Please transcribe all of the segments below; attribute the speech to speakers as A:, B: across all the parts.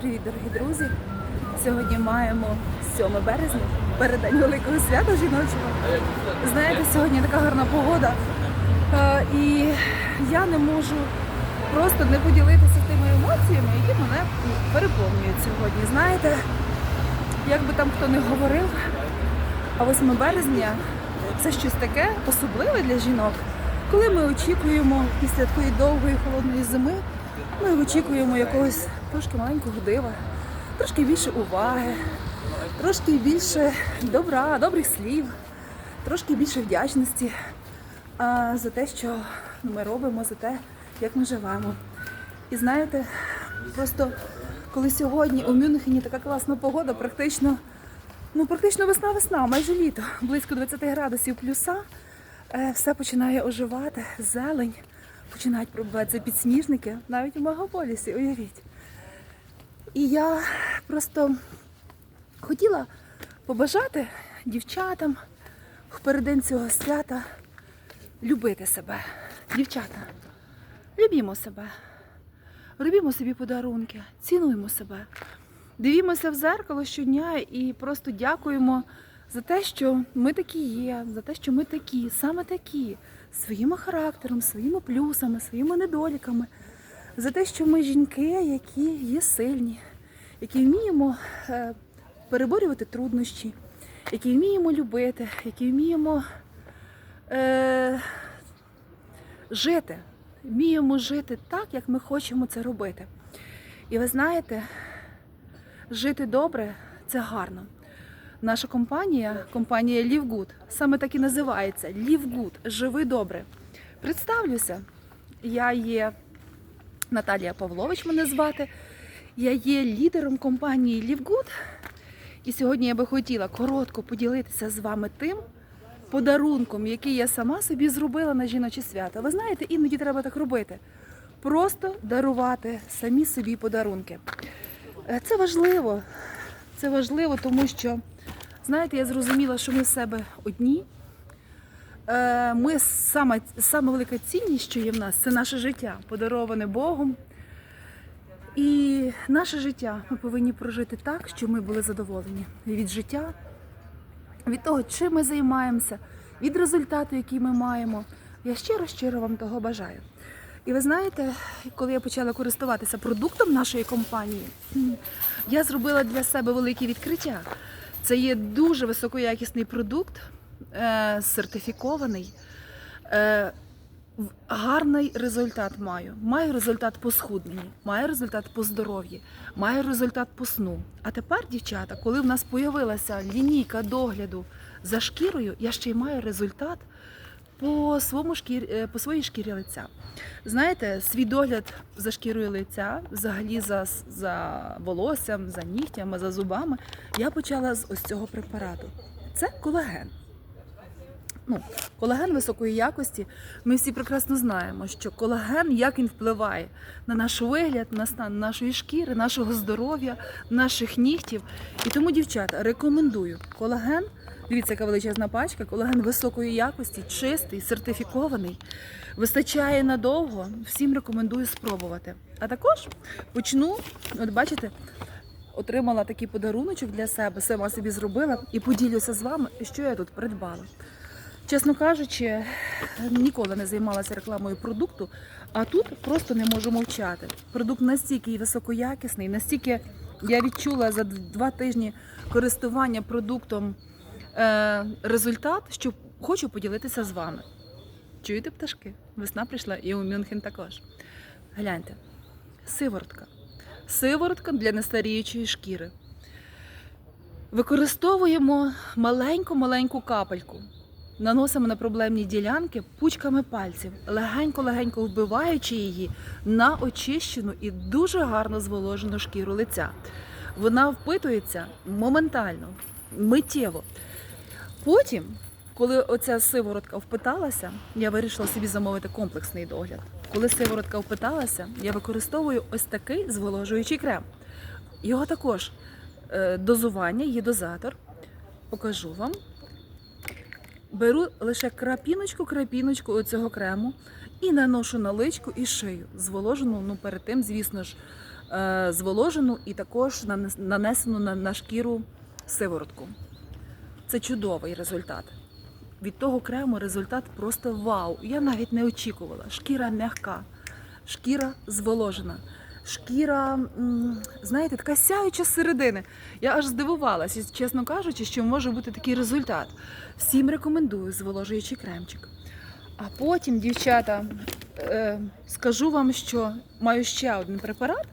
A: привіт, дорогі друзі! Сьогодні маємо 7 березня, переддень великого свята жіночого. Знаєте, сьогодні така гарна погода. Е, І я не можу просто не поділитися тими емоціями, які мене переповнюють сьогодні. Знаєте, як би там хто не говорив, а 8 березня це щось таке особливе для жінок, коли ми очікуємо після такої довгої холодної зими, ми очікуємо якогось трошки маленького дива, трошки більше уваги, трошки більше добра, добрих слів, трошки більше вдячності за те, що ми робимо, за те, як ми живемо. І знаєте, просто коли сьогодні у Мюнхені така класна погода, практично, ну практично весна-весна, майже літо, близько 20 градусів плюса, е, все починає оживати, зелень, починають пробиватися підсніжники, навіть у мегаполісі, уявіть. І я просто хотіла побажати дівчатам в переддень цього свята любити себе. Дівчата, любімо себе. Робімо собі подарунки, цінуємо себе. Дивімося в зеркало щодня і просто дякуємо за те, що ми такі є, за те, що ми такі, саме такі, своїм характером, своїми плюсами, своїми недоліками, за те, що ми жінки, які є сильні, які вміємо е, переборювати труднощі, які вміємо любити, які вміємо е, жити, вміємо жити так, як ми хочемо це робити. І ви знаєте, жити добре це гарно. Наша компанія, компанія Live саме так і називається Live Живи добре. Представлюся, я є Наталія Павлович, мене звати. Я є лідером компанії Live І сьогодні я би хотіла коротко поділитися з вами тим подарунком, який я сама собі зробила на жіноче свято. Ви знаєте, іноді треба так робити. Просто дарувати самі собі подарунки. Е, Це важливо. Це важливо, тому що, знаєте, я зрозуміла, що ми в себе одні. Е, Ми саме, саме велика цінність, що є в нас, це наше життя, подароване Богом. І наше життя ми повинні прожити так, щоб ми були задоволені від життя, від того, чим ми займаємося, від результату, який ми маємо. Я щиро-щиро вам того бажаю. І ви знаєте, коли я почала користуватися продуктом нашої компанії, я зробила для себе велике відкриття. Це є дуже високоякісний продукт, е, сертифікований. Гарний результат маю. Маю результат по схудненні, маю результат по здоров'ї, маю результат по сну. А тепер, дівчата, коли в нас появилася лінійка догляду за шкірою, я ще й маю результат по, своєму шкір... е, по своїй шкірі лиця. Знаєте, свій догляд за шкірою лиця, взагалі за, за волоссям, за нігтями, за зубами, я почала з ось цього препарату. Це колаген ну, колаген високої якості. Ми всі прекрасно знаємо, що колаген як він впливає на наш вигляд, на стан нашої шкіри, нашого здоров'я, наших нігтів. І тому, дівчата, рекомендую колаген. Дивіться, яка величезна пачка, колаген високої якості, чистий, сертифікований. Вистачає надовго. Всім рекомендую спробувати. А також почну, от бачите, отримала такий подаруночок для себе, сама собі зробила і поділюся з вами, що я тут придбала. Чесно кажучи, ніколи не займалася рекламою продукту, а тут просто не можу мовчати. Продукт настільки високоякісний, настільки я відчула за два тижні користування продуктом е, результат, що хочу поділитися з вами. Чуєте пташки? Весна прийшла і у Мюнхен також. Гляньте, сиворотка. Сиворотка для нестаріючої шкіри. Використовуємо маленьку-маленьку капельку. Наносимо на проблемні ділянки пучками пальців, легенько-легенько вбиваючи її на очищену і дуже гарно зволожену шкіру лиця. Вона впитується моментально, миттєво. Потім, коли оця сиворотка впиталася, я вирішила собі замовити комплексний догляд. Коли сиворотка впиталася, я використовую ось такий зволожуючий крем. Його також е, дозування, є дозатор. Покажу вам. Беру лише крапіночку-крапіночку оцього крему і наношу на личку і шию, зволожену, ну перед тим, звісно ж, е, зволожену і також нанесену на, на шкіру сиворотку. Це чудовий результат. Від того крему результат просто вау. Я навіть не очікувала. Шкіра м'яка, шкіра зволожена, шкіра, знаєте, така сяюча середини. Я аж здивувалася, чесно кажучи, що може бути такий результат. Всім рекомендую зволожуючий кремчик. А потім, дівчата, е, скажу вам, що маю ще один препарат.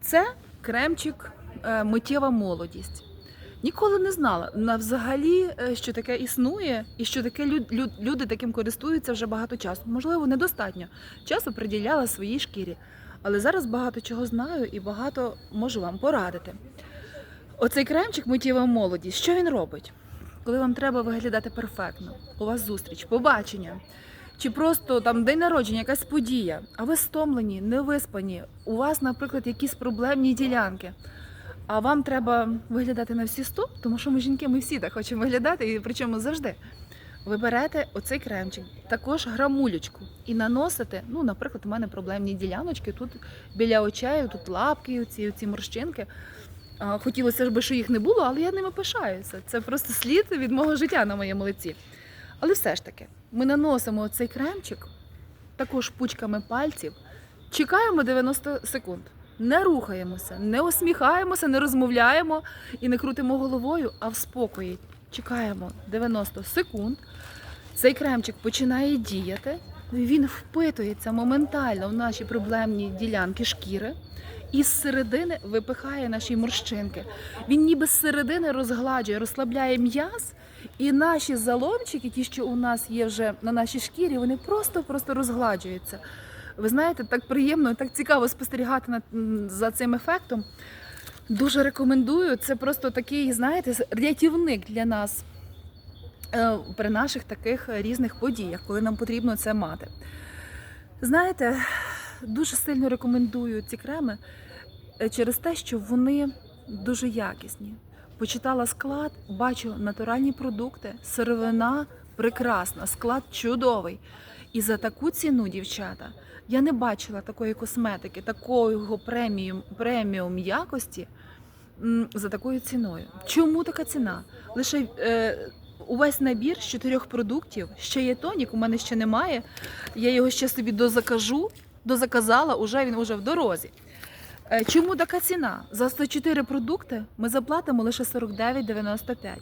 A: Це кремчик е, миттєва молодість. Ніколи не знала на взагалі, е, що таке існує, і що таке люд, люд- люди таким користуються вже багато часу. Можливо, недостатньо часу приділяла своїй шкірі. Але зараз багато чого знаю і багато можу вам порадити. Оцей кремчик миттєва молодість. Що він робить? Коли вам треба виглядати перфектно, у вас зустріч, побачення, чи просто там день народження, якась подія, а ви стомлені, не виспані, у вас, наприклад, якісь проблемні ділянки. А вам треба виглядати на всі 100, тому що ми жінки, ми всі так хочемо виглядати, і причому завжди. Ви берете оцей кремчик, також грамулечку, і наносите. Ну, наприклад, у мене проблемні діляночки тут біля очей, тут лапки, оці, оці морщинки. Хотілося б, щоб їх не було, але я ними пишаюся. Це просто слід від мого життя на моєму лиці. Але все ж таки, ми наносимо цей кремчик також пучками пальців, чекаємо 90 секунд. Не рухаємося, не усміхаємося, не розмовляємо і не крутимо головою, а в спокої. Чекаємо 90 секунд. Цей кремчик починає діяти. Він впитується моментально в наші проблемні ділянки шкіри і з середини випихає наші морщинки. Він ніби з середини розгладжує, розслабляє м'яз, і наші заломчики, ті, що у нас є вже на нашій шкірі, вони просто-просто розгладжуються. Ви знаєте, так приємно, так цікаво спостерігати за цим ефектом. Дуже рекомендую. Це просто такий, знаєте, рятівник для нас е, при наших таких різних подіях, коли нам потрібно це мати. Знаєте, дуже сильно рекомендую ці креми е, через те, що вони дуже якісні. Почитала склад, бачу натуральні продукти, сировина прекрасна, склад чудовий. І за таку ціну, дівчата, я не бачила такої косметики, такого преміум, преміум якості за такою ціною. Чому така ціна? Лише е, увесь набір з чотирьох продуктів, ще є тонік, у мене ще немає. Я його ще собі дозакажу, дозаказала, уже він уже в дорозі. Е, Чому така ціна? За 104 продукти ми заплатимо лише 49,95.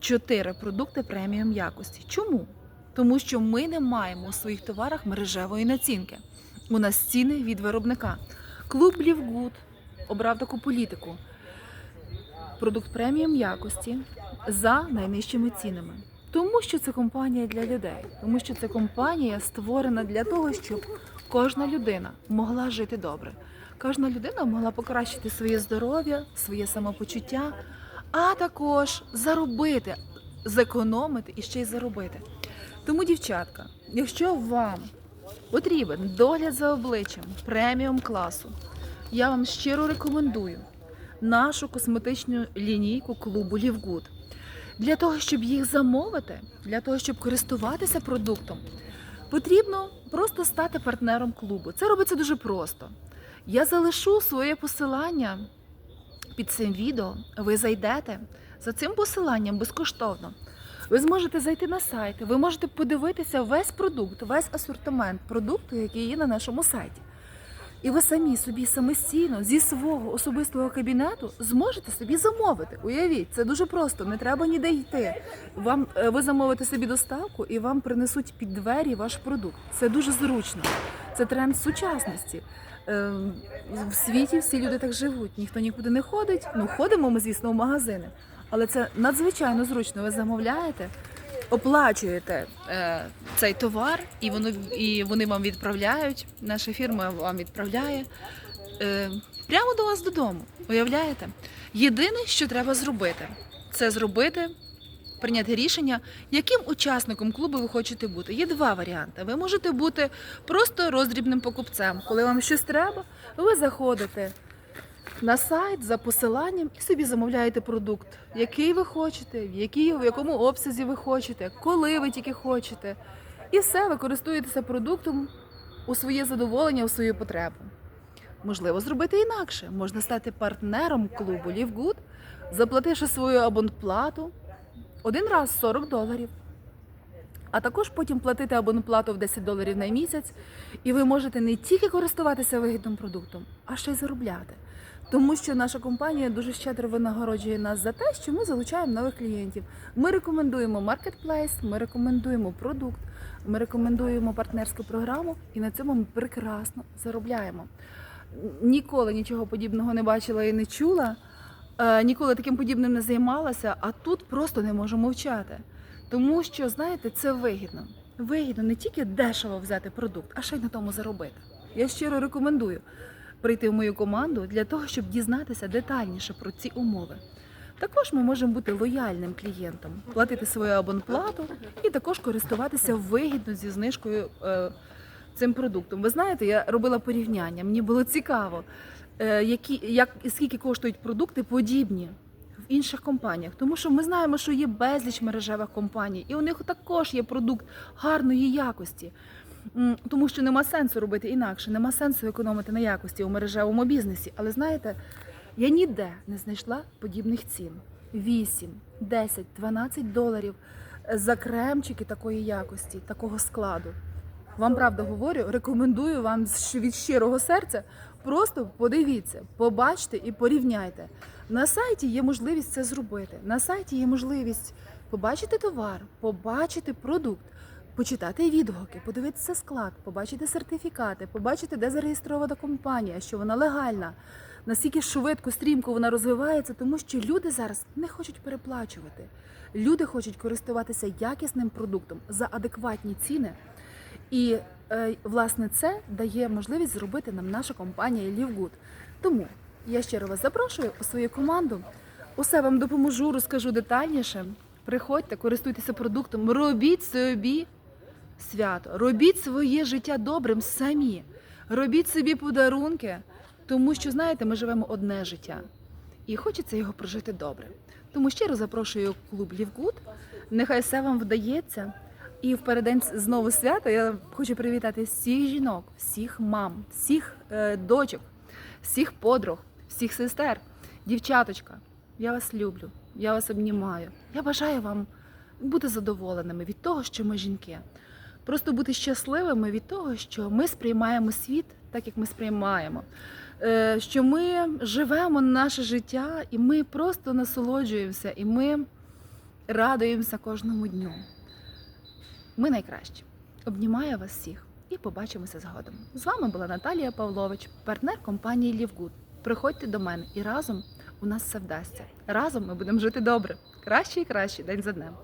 A: Чотири продукти преміум якості. Чому? Тому що ми не маємо у своїх товарах мережевої націнки. У нас ціни від виробника. Клуб Лівгуд обрав таку політику. Продукт преміум якості за найнижчими цінами. Тому що це компанія для людей, тому що це компанія створена для того, щоб кожна людина могла жити добре. Кожна людина могла покращити своє здоров'я, своє самопочуття, а також заробити, зекономити і ще й заробити. Тому, дівчатка, якщо вам потрібен догляд за обличчям преміум класу, я вам щиро рекомендую нашу косметичну лінійку клубу Лівгуд. Для того, щоб їх замовити, для того, щоб користуватися продуктом, потрібно просто стати партнером клубу. Це робиться дуже просто. Я залишу своє посилання під цим відео. Ви зайдете за цим посиланням безкоштовно. Ви зможете зайти на сайт, ви можете подивитися весь продукт, весь асортимент продукту, який є на нашому сайті. І ви самі собі самостійно зі свого особистого кабінету зможете собі замовити. Уявіть, це дуже просто, не треба ніде йти. Вам е, ви замовите собі доставку і вам принесуть під двері ваш продукт. Це дуже зручно. Це тренд сучасності. Е, В світі всі люди так живуть, ніхто нікуди не ходить. Ну ходимо ми, звісно, в магазини, але це надзвичайно зручно. Ви замовляєте, оплачуєте е, цей товар, і воно і вони вам відправляють. Наша фірма вам відправляє е, прямо до вас додому. Уявляєте? Єдине, що треба зробити, це зробити. Прийняти рішення, яким учасником клубу ви хочете бути. Є два варіанти. Ви можете бути просто роздрібним покупцем. Коли вам щось треба, ви заходите на сайт за посиланням і собі замовляєте продукт, який ви хочете, в, якій, в якому обсязі ви хочете, коли ви тільки хочете. І все, ви користуєтеся продуктом у своє задоволення, у свою потребу. Можливо, зробити інакше. Можна стати партнером клубу Good, заплативши свою абонплату один раз 40 доларів. А також потім платити абонплату в 10 доларів на місяць, і ви можете не тільки користуватися вигідним продуктом, а ще й заробляти. Тому що наша компанія дуже щедро винагороджує нас за те, що ми залучаємо нових клієнтів. Ми рекомендуємо маркетплейс, ми рекомендуємо продукт, ми рекомендуємо партнерську програму, і на цьому ми прекрасно заробляємо. Ніколи нічого подібного не бачила і не чула, е, ніколи таким подібним не займалася, а тут просто не можу мовчати. Тому що, знаєте, це вигідно. Вигідно не тільки дешево взяти продукт, а ще й на тому заробити. Я щиро рекомендую прийти в мою команду для того, щоб дізнатися детальніше про ці умови. Також ми можемо бути лояльним клієнтом, платити свою абонплату і також користуватися вигідно зі знижкою е, цим продуктом. Ви знаєте, я робила порівняння, мені було цікаво, е, які, як, і скільки коштують продукти подібні інших компаніях. Тому що ми знаємо, що є безліч мережевих компаній, і у них також є продукт гарної якості. Тому що нема сенсу робити інакше, нема сенсу економити на якості у мережевому бізнесі. Але знаєте, я ніде не знайшла подібних цін: 8, 10, 12 доларів за кремчики такої якості, такого складу. Вам правда говорю, рекомендую вам від щирого серця. Просто подивіться, побачте і порівняйте. На сайті є можливість це зробити. На сайті є можливість побачити товар, побачити продукт, почитати відгуки, подивитися склад, побачити сертифікати, побачити, де зареєстрована компанія, що вона легальна, наскільки швидко, стрімко вона розвивається, тому що люди зараз не хочуть переплачувати. Люди хочуть користуватися якісним продуктом за адекватні ціни. І власне це дає можливість зробити нам наша компанія LiveGood. Тому я щиро вас запрошую у свою команду. Усе вам допоможу, розкажу детальніше. Приходьте, користуйтеся продуктом, робіть собі свято, робіть своє життя добрим самі, робіть собі подарунки, тому що знаєте, ми живемо одне життя і хочеться його прожити добре. Тому щиро запрошую клуб Лівгуд. Нехай все вам вдається. І в знову свята я хочу привітати всіх жінок, всіх мам, всіх е, дочок, всіх подруг, всіх сестер, дівчаточка. Я вас люблю, я вас обнімаю. Я бажаю вам бути задоволеними від того, що ми жінки. Просто бути щасливими від того, що ми сприймаємо світ так, як ми сприймаємо. Е, Що ми живемо наше життя, і ми просто насолоджуємося, і ми радуємося кожному дню. Ми найкращі. Обнімаю вас всіх і побачимося згодом. З вами була Наталія Павлович, партнер компанії Лівгуд. Приходьте до мене і разом у нас все вдасться. Разом ми будемо жити добре. Краще і краще день за днем.